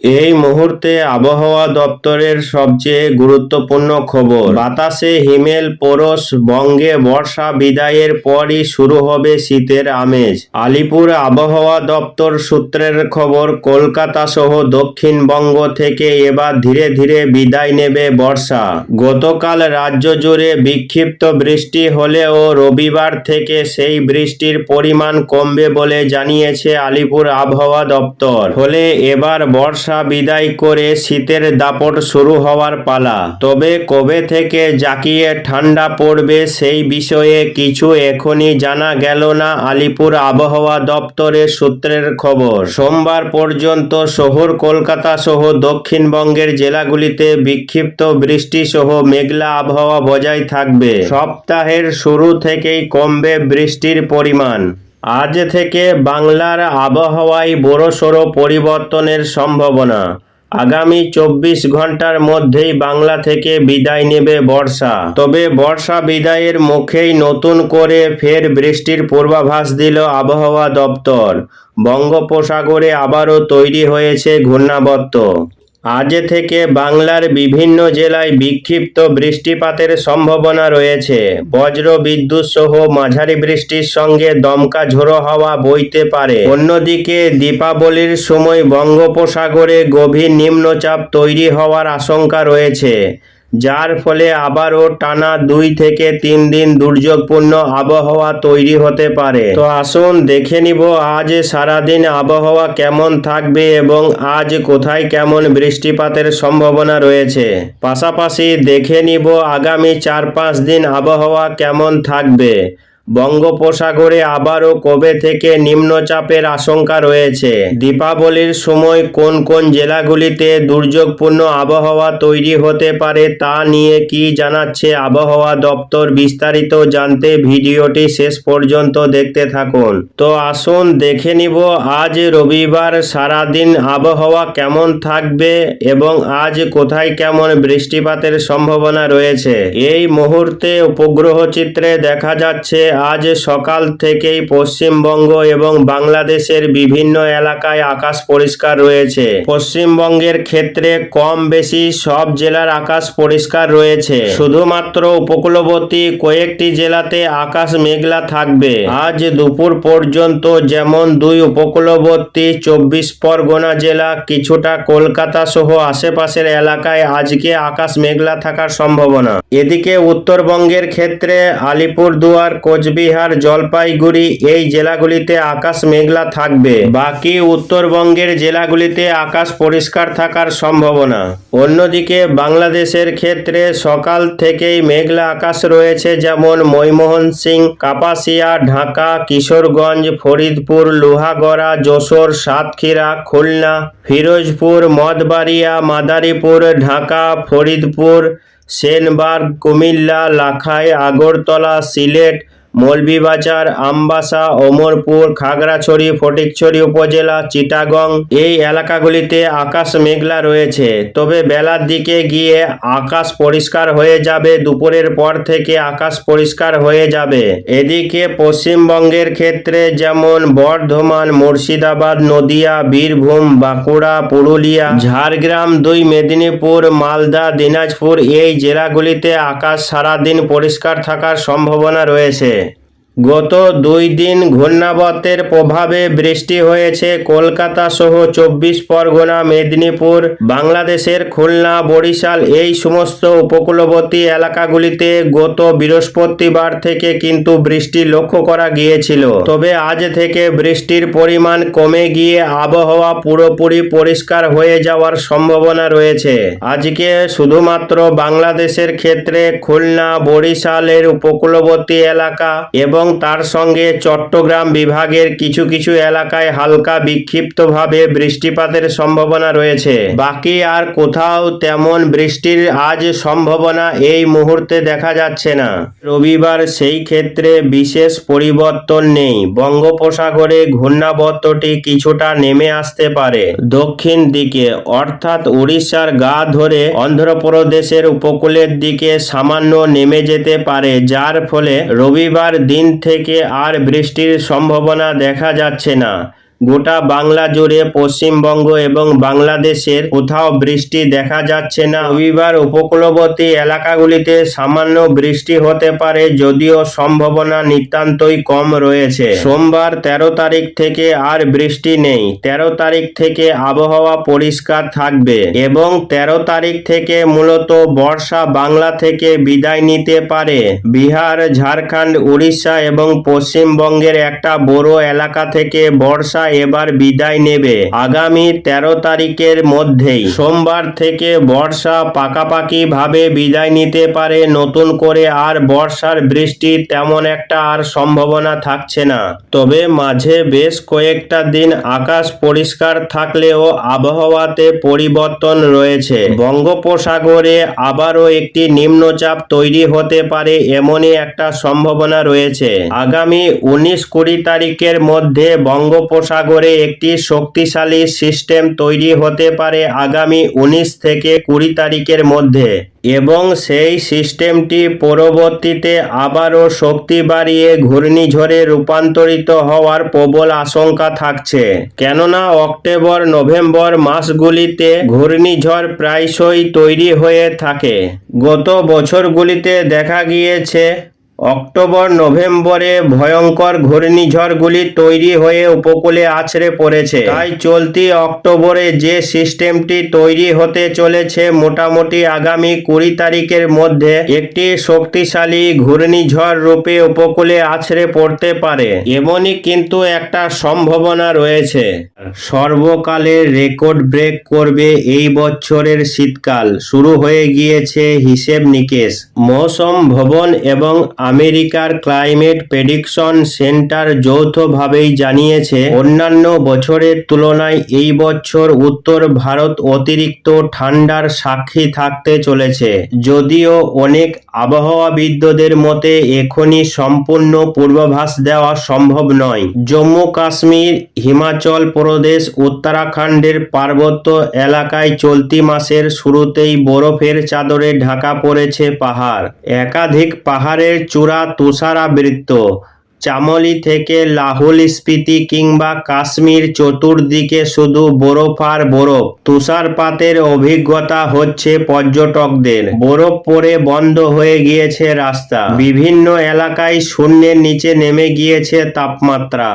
এই মুহূর্তে আবহাওয়া দপ্তরের সবচেয়ে গুরুত্বপূর্ণ খবর। বাতাসে হিমেল পরশ বঙ্গে বর্ষা বিদায়ের পরই শুরু হবে শীতের আমেজ। আলিপুর আবহাওয়া দপ্তর সূত্রের খবর কলকাতা সহ দক্ষিণবঙ্গ থেকে এবার ধীরে ধীরে বিদায় নেবে বর্ষা। গতকাল রাজ্য জুড়ে বিক্ষিপ্ত বৃষ্টি হলেও রবিবার থেকে সেই বৃষ্টির পরিমাণ কমবে বলে জানিয়েছে আলিপুর আবহাওয়া দপ্তর। ফলে এবার বর্ষা বিদায় করে শীতের দাপট শুরু হওয়ার পালা। তবে কবে থেকে জাকিয়ে ঠান্ডা পড়বে সেই বিষয়ে কিছু এখনই জানা গেল না আলিপুর আবহাওয়া দপ্তরের সূত্রের খবর। সোমবার পর্যন্ত শহর কলকাতা সহ দক্ষিণবঙ্গের জেলাগুলিতে বিক্ষিপ্ত বৃষ্টি সহ মেঘলা আবহাওয়া বজায় থাকবে। সপ্তাহের শুরু থেকেই কমবে বৃষ্টির পরিমাণ। আজ থেকে বাংলার আবহাওয়ায় বড়সড় পরিবর্তনের সম্ভাবনা। আগামী চব্বিশ ঘণ্টার মধ্যেই বাংলা থেকে বিদায় নেবে বর্ষা। তবে বর্ষা বিদায়ের মুখেই নতুন করে ফের বৃষ্টির পূর্বাভাস দিল আবহাওয়া দপ্তর। বঙ্গোপসাগরে আবারও তৈরি হয়েছে ঘূর্ণাবর্ত। আজ থেকে বাংলার বিভিন্ন জেলায় বিক্ষিপ্ত বৃষ্টিপাতের সম্ভাবনা রয়েছে। বজ্র বিদ্যুৎ সহ মাঝারি বৃষ্টির সঙ্গে দমকা ঝোড়ো হাওয়া বইতে পারে। অন্যদিকে দীপাবলির সময় বঙ্গোপসাগরে গভীর নিম্নচাপ তৈরি হওয়ার আশঙ্কা রয়েছে। যার ফলে আবারও টানা দুই থেকে তিন দিন দুর্যোগপূর্ণ আবহাওয়া তৈরি হতে পারে। তো আসুন দেখে নিব আজ সারাদিন আবহাওয়া কেমন থাকবে এবং আজ কোথায় কেমন বৃষ্টিপাতের সম্ভাবনা রয়েছে। পাশাপাশি দেখে নিব আগামী চার পাঁচ দিন আবহাওয়া কেমন থাকবে। বঙ্গোপসাগরে আবারও কবে থেকে নিম্নচাপের আশঙ্কা রয়েছে? দীপাবলির সময় কোন কোন জেলাগুলিতে দুর্যোগপূর্ণ আবহাওয়া তৈরি হতে পারে তা নিয়ে কি জানাচ্ছে আবহাওয়া দপ্তর বিস্তারিত জানতে ভিডিওটি শেষ পর্যন্ত দেখতে থাকুন। তো আসুন দেখে নিব আজ রবিবার সারাদিন আবহাওয়া কেমন থাকবে এবং আজ কোথায় কেমন বৃষ্টিপাতের সম্ভাবনা রয়েছে। এই মুহূর্তে উপগ্রহ চিত্রে দেখা যাচ্ছে আজ সকাল থেকেই পশ্চিমবঙ্গ এবং বাংলাদেশের বিভিন্ন এলাকায় আকাশ পরিষ্কার রয়েছে। পশ্চিমবঙ্গের ক্ষেত্রে কম বেশি সব জেলার আকাশ পরিষ্কার রয়েছে। শুধুমাত্র উপকূলবর্তী কয়েকটি জেলাতে আকাশ মেঘলা থাকবে। আজ দুপুর পর্যন্ত যেমন দুই উপকূলবর্তী চব্বিশ পরগনা জেলা, কিছুটা কলকাতা সহ আশেপাশের এলাকায় আজকে আকাশ মেঘলা থাকার সম্ভাবনা। এদিকে উত্তরবঙ্গের ক্ষেত্রে আলিপুরদুয়ার কোচবিহার জলপাইগুড়ি, এই জেলাগুলিতে আকাশ মেঘলা থাকবে। বাকি উত্তরবঙ্গের জেলাগুলিতে আকাশ পরিষ্কার থাকার সম্ভাবনা। অন্যদিকে বাংলাদেশের ক্ষেত্রে সকাল থেকেই মেঘলা আকাশ রয়েছে, যেমন ময়মোহন সিং কাপাসিয়া, ঢাকা, কিশোরগঞ্জ, ফরিদপুর, লোহাগড়া, যশোর, সাতক্ষীরা, খুলনা, ফিরোজপুর মদবাড়িয়া মাদারীপুর, ঢাকা, ফরিদপুর সেনবার্গ কুমিল্লা, লাখাই, আগরতলা, সিলেট মৌলভীবাজার, আমবাসা ওমরপুর খাগড়াছড়ি, ফটিকছড়ি উপজেলা, চিটাগং এই এলাকাগুলিতে আকাশ মেঘলা রয়েছে। তবে বেলার দিকে গিয়ে আকাশ পরিষ্কার হয়ে যাবে, দুপুরের পর থেকে আকাশ পরিষ্কার হয়ে যাবে। এদিকে পশ্চিমবঙ্গের ক্ষেত্রে যেমন বর্ধমান, মুর্শিদাবাদ, নদিয়া, বীরভূম, বাঁকুড়া, পুরুলিয়া, ঝাড়গ্রাম, দুই মেদিনীপুর, মালদা, দিনাজপুর এই জেলাগুলিতে আকাশ সারাদিন পরিষ্কার থাকার সম্ভাবনা রয়েছে। গত দুই দিন ঘূর্ণাবর্তের প্রভাবে বৃষ্টি হয়েছে কলকাতা সহ চব্বিশ পরগনা, মেদিনীপুর, বাংলাদেশের খুলনা, বরিশাল এই সমস্ত উপকূলবর্তী এলাকাগুলিতে গত বৃহস্পতিবার থেকে কিন্তু বৃষ্টি লক্ষ্য করা গিয়েছিল। তবে আজ থেকে বৃষ্টির পরিমাণ কমে গিয়ে আবহাওয়া পুরোপুরি পরিষ্কার হয়ে যাওয়ার সম্ভাবনা রয়েছে। আজকে শুধুমাত্র বাংলাদেশের ক্ষেত্রে খুলনা, বরিশালের উপকূলবর্তী এলাকা এবং তার সঙ্গে চট্টগ্রাম বিভাগের কিছু কিছু এলাকায় হালকা বিক্ষিপ্তভাবে বৃষ্টিপাতের সম্ভাবনা রয়েছে। বাকি আর কোথাও তেমন বৃষ্টির আজ সম্ভাবনা এই মুহূর্তে দেখা যাচ্ছে না। রবিবার সেই ক্ষেত্রে বিশেষ পরিবর্তন নেই। বঙ্গোপসাগরে ঘূর্ণাবর্তটি কিছুটা নেমে আসতে পারে দক্ষিণ দিকে। অর্থাৎ উড়িষ্যার গা ধরে অন্ধ্রপ্রদেশের উপকূলের দিকে সামান্য নেমে যেতে পারে, যার ফলে রবিবার দিন থেকে আর বৃষ্টির সম্ভাবনা দেখা যাচ্ছে না। গোটা বাংলা জুড়ে পশ্চিমবঙ্গ এবং বাংলাদেশের কোথাও বৃষ্টি দেখা যাচ্ছে না। রবিবার উপকূলবর্তী এলাকাগুলিতে সামান্য বৃষ্টি হতে পারে যদিও সম্ভাবনা নিতান্তই কম রয়েছে। সোমবার তেরো তারিখ থেকে আর বৃষ্টি নেই। তেরো তারিখ থেকে আবহাওয়া পরিষ্কার থাকবে এবং তেরো তারিখ থেকে মূলত বর্ষা বাংলা থেকে বিদায় নিতে পারে। বিহার, ঝাড়খণ্ড, উড়িষ্যা এবং পশ্চিমবঙ্গের একটা বড় এলাকা থেকে বর্ষা এবার বিদায় নেবে। আগামী তেরো তারিখের মধ্যেই। সোমবার থেকে বর্ষা পাকাপাকি ভাবে বিদায় নিতে পারে। নতুন করে আর বর্ষার বৃষ্টি তেমন একটা আর সম্ভাবনা থাকছে না। তবে মাঝে বেশ কয়েকটা দিন আকাশ পরিষ্কার থাকলেও আবহাওয়াতে পরিবর্তন রয়েছে। বঙ্গোপসাগরে আবারও একটি নিম্নচাপ তৈরি হতে পারে এমনই একটা সম্ভাবনা রয়েছে। আগামী উনিশ কুড়ি তারিখের মধ্যে বঙ্গোপসাগরে একটি শক্তিশালী সিস্টেম তৈরি হতে পারে আগামী উনিশ থেকে কুড়ি তারিখের মধ্যে। এবং সেই সিস্টেমটি পরবর্তীতে আবারও শক্তি বাড়িয়ে ঘূর্ণিঝড়ে রূপান্তরিত হওয়ার প্রবল আশঙ্কা থাকছে। কেননা অক্টোবর, নভেম্বর মাসগুলিতে ঘূর্ণিঝড় প্রায়শই তৈরি হয়ে থাকে। গত বছরগুলিতে দেখা গিয়েছে অক্টোবর, নভেম্বরে ভয়ঙ্কর ঘূর্ণিঝড়গুলি তৈরি হয়ে উপকূলে আছড়ে পড়েছে। তাই চলতি অক্টোবরে যে সিস্টেমটি তৈরি হতে চলেছে মোটামুটি আগামী কুড়ি তারিখের মধ্যে একটি শক্তিশালী ঘূর্ণিঝড় রূপে উপকূলে আছড়ে পড়তে পারে। এমনই কিন্তু একটা সম্ভাবনা রয়েছে। সর্বকালের রেকর্ড ব্রেক করবে এই বছরের শীতকাল। শুরু হয়ে গিয়েছে হিসেব নিকেশ। মৌসুম, ভবন এবং আমেরিকার ক্লাইমেট প্রেডিকশন সেন্টার যৌথভাবেই জানিয়েছে, অন্যান্য বছরের তুলনায় এই বছর উত্তর ভারত অতিরিক্ত ঠান্ডার সাক্ষী থাকতে চলেছে। যদিও অনেক আবহাওয়াবিদদের মতে, এখনই সম্পূর্ণ পূর্বাভাস দেওয়া সম্ভব নয়। জম্মু কাশ্মীর, হিমাচল প্রদেশ, উত্তরাখণ্ডের পার্বত্য এলাকায় চলতি মাসের শুরুতেই বরফের চাদরে ঢাকা পড়েছে পাহাড়। একাধিক পাহাড়ের চূড়া তুষারাবৃত্ত। চামলি থেকে লাহুল স্পিতি কিংবা কাশ্মীর চতুর্দিকে শুধু বরফ আর বরফ। তুষারপাতের অভিজ্ঞতা হচ্ছে পর্যটকদের। বরফ পরে বন্ধ হয়ে গিয়েছে রাস্তা। বিভিন্ন এলাকায় শূন্যের নিচে নেমে গিয়েছে তাপমাত্রা।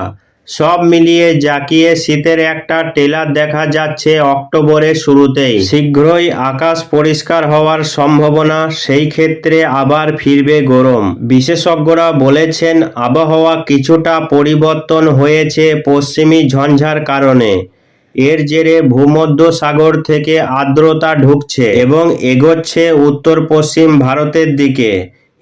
সব মিলিয়ে জাকিয়ে শীতের একটা টেলার দেখা যাচ্ছে অক্টোবরের শুরুতেই। শীঘ্রই আকাশ পরিষ্কার হওয়ার সম্ভাবনা, সেই ক্ষেত্রে আবার ফিরবে গরম। বিশেষজ্ঞরা বলেছেন, আবহাওয়া কিছুটা পরিবর্তন হয়েছে পশ্চিমী ঝঞ্ঝার কারণে। এর জেরে ভূমধ্য সাগর থেকে আর্দ্রতা ঢুকছে এবং এগোচ্ছে উত্তর পশ্চিম ভারতের দিকে।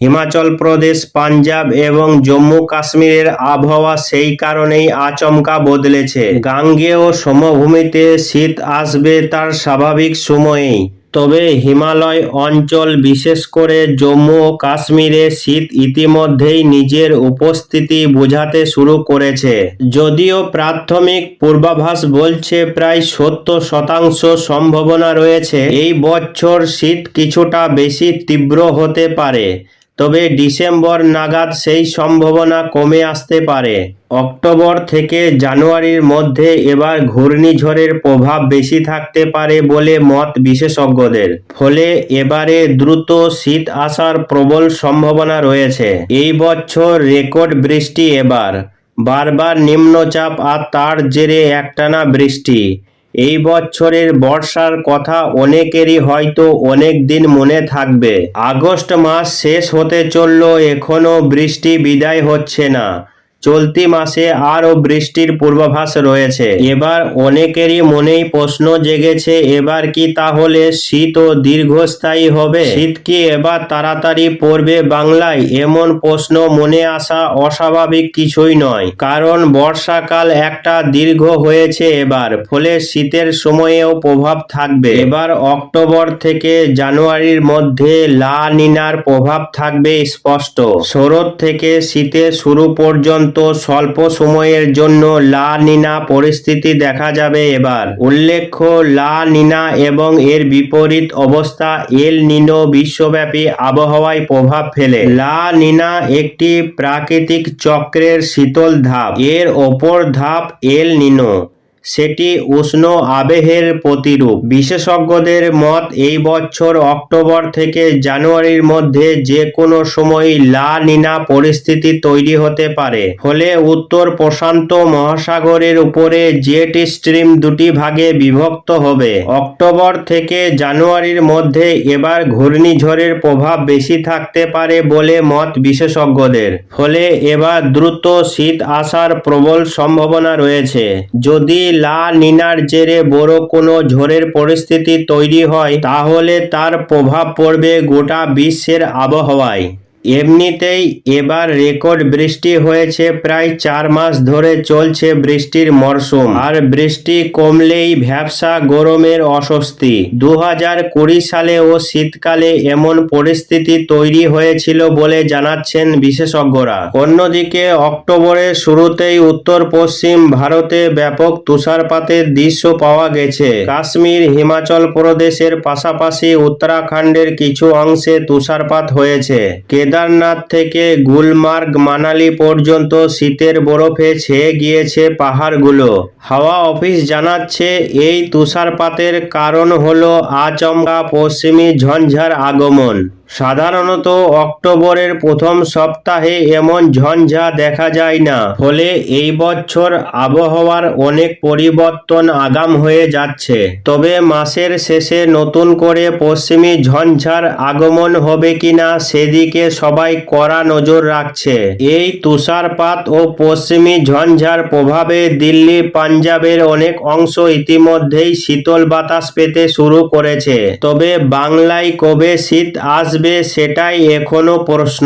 হিমাচল প্রদেশ, পাঞ্জাব এবং জম্মু কাশ্মীরের আবহাওয়া সেই কারণেই আচমকা বদলেছে। গাঙ্গেয় সমভূমিতে শীত আসবে তার স্বাভাবিক সময়েই। তবে হিমালয় অঞ্চল, বিশেষ করে জম্মু ও কাশ্মীরে শীত ইতিমধ্যেই নিজের উপস্থিতি বোঝাতে শুরু করেছে। যদিও প্রাথমিক পূর্বাভাস বলছে প্রায় সত্তর শতাংশ সম্ভাবনা রয়েছে, এই বছর শীত কিছুটা বেশি তীব্র হতে পারে। তবে ডিসেম্বর নাগাদ সেই সম্ভাবনা কমে আসতে পারে। অক্টোবর থেকে জানুয়ারির মধ্যে এবার ঘূর্ণিঝড়ের প্রভাব বেশি থাকতে পারে বলে মত বিশেষজ্ঞদের। ফলে এবারে দ্রুত শীত আসার প্রবল সম্ভাবনা রয়েছে। এই বছর রেকর্ড বৃষ্টি এবার। বারবার নিম্নচাপ আর তার জেরে একটানা বৃষ্টি। এই বছরের বর্ষার কথা অনেকেরই হয়তো অনেক দিন মনে থাকবে। আগস্ট মাস শেষ হতে চলল এখনও বৃষ্টি বিদায় হচ্ছে না। চলতি মাসে আরও বৃষ্টির পূর্বাভাস রয়েছে। এবার অনেকেরই মনেই প্রশ্ন জেগেছে, এবার কি তাহলে শীত ও দীর্ঘস্থায়ী হবে? শীত কি এবার তাড়াতাড়ি পড়বে বাংলায়? এমন প্রশ্ন মনে আসা অস্বাভাবিক কিছুই নয়। কারণ বর্ষাকাল একটা দীর্ঘ হয়েছে এবার, ফলে শীতের সময়েও প্রভাব থাকবে। এবার অক্টোবর থেকে জানুয়ারির মধ্যে লা নিনার প্রভাব থাকবে স্পষ্ট। শরৎ থেকে শীতের শুরু পর্যন্ত পর্যন্ত স্বল্প সময়ের জন্য লা নিনা পরিস্থিতি দেখা যাবে এবার। উল্লেখ্য, লা নিনা এবং এর বিপরীত অবস্থা এল নিনো বিশ্বব্যাপী আবহাওয়ায় প্রভাব ফেলে। লা নিনা একটি প্রাকৃতিক চক্রের শীতল ধাপ, এর ওপর ধাপ এল নিনো। সেটি উষ্ণ আবেহের প্রতিরূপ। বিশেষজ্ঞদের মত, এই বছর অক্টোবর থেকে জানুয়ারির মধ্যে যে কোনো সময় লা নিনা পরিস্থিতি তৈরি হতে পারে। ফলে উত্তর প্রশান্ত মহাসাগরের উপরে জেট স্ট্রিম দুটি ভাগে বিভক্ত হবে। অক্টোবর থেকে জানুয়ারির মধ্যে এবার ঘূর্ণিঝড়ের প্রভাব বেশি থাকতে পারে বলে মত বিশেষজ্ঞদের। ফলে এবার দ্রুত শীত আসার প্রবল সম্ভাবনা রয়েছে। যদি লা নিনার জেরে বড় কোনো ঝড়ের পরিস্থিতি তৈরি হয়, তাহলে তার প্রভাব পড়বে গোটা বিশ্বের আবহাওয়ায়। এমনিতেই এবার রেকর্ড বৃষ্টি হয়েছে প্রায় চার মাস ধরে চলছে বৃষ্টির মরশুম আর বৃষ্টি কমলেই ভ্যাবসা গরমের অস্বস্তি। দু হাজার কুড়ি সালে ও শীতকালে এমন পরিস্থিতি তৈরি হয়েছিল বলে জানাচ্ছেন বিশেষজ্ঞরা। অন্যদিকে অক্টোবরের শুরুতেই উত্তর পশ্চিম ভারতে ব্যাপক তুষারপাতের দৃশ্য পাওয়া গেছে। কাশ্মীর, হিমাচল প্রদেশের পাশাপাশি উত্তরাখণ্ডের কিছু অংশে তুষারপাত হয়েছে। কেদারনাথ থেকে গুলমার্গ মানালি পর্যন্ত শীতের বরফে ছেয়ে গিয়েছে পাহাড়গুলো। হাওয়া অফিস জানাচ্ছে এই তুষারপাতের কারণ হল আচমকা পশ্চিমী ঝঞ্ঝার আগমন। সাধারণত অক্টোবরের প্রথম সপ্তাহে এমন ঝঞ্ঝা দেখা যায় না। ফলে এই বছর আবহাওয়ার অনেক পরিবর্তন আগাম হয়ে যাচ্ছে। তবে মাসের শেষে নতুন করে পশ্চিমী ঝঞ্ঝার আগমন হবে কিনা সেদিকে সবাই কড়া নজর রাখছে। এই তুষারপাত ও পশ্চিমী ঝঞ্ঝার প্রভাবে দিল্লি, পাঞ্জাবের অনেক অংশ ইতিমধ্যেই শীতল বাতাস পেতে শুরু করেছে। তবে বাংলায় কবে শীত আসবে সেটাই এখনও প্রশ্ন।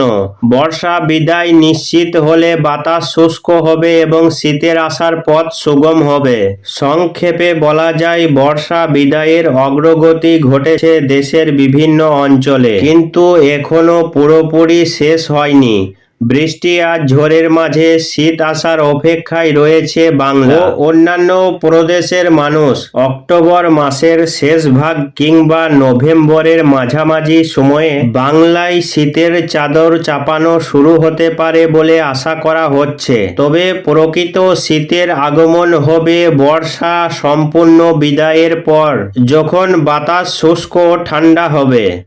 বর্ষা বিদায় নিশ্চিত হলে বাতাস শুষ্ক হবে এবং শীতের আসার পথ সুগম হবে। সংক্ষেপে বলা যায়, বর্ষা বিদায়ের অগ্রগতি ঘটেছে দেশের বিভিন্ন অঞ্চলে। কিন্তু এখনও পুরোপুরি শেষ হয়নি। বৃষ্টি আর ঝড়ের মাঝে শীত আসার অপেক্ষায় রয়েছে বাংলা। অন্যান্য প্রদেশের মানুষ, অক্টোবর মাসের শেষ ভাগ কিংবা নভেম্বরের মাঝামাঝি সময়ে বাংলায় শীতের চাদর চাপানো শুরু হতে পারে বলে আশা করা হচ্ছে। তবে প্রকৃত শীতের আগমন হবে বর্ষা সম্পূর্ণ বিদায়ের পর, যখন বাতাস শুষ্ক ঠান্ডা হবে।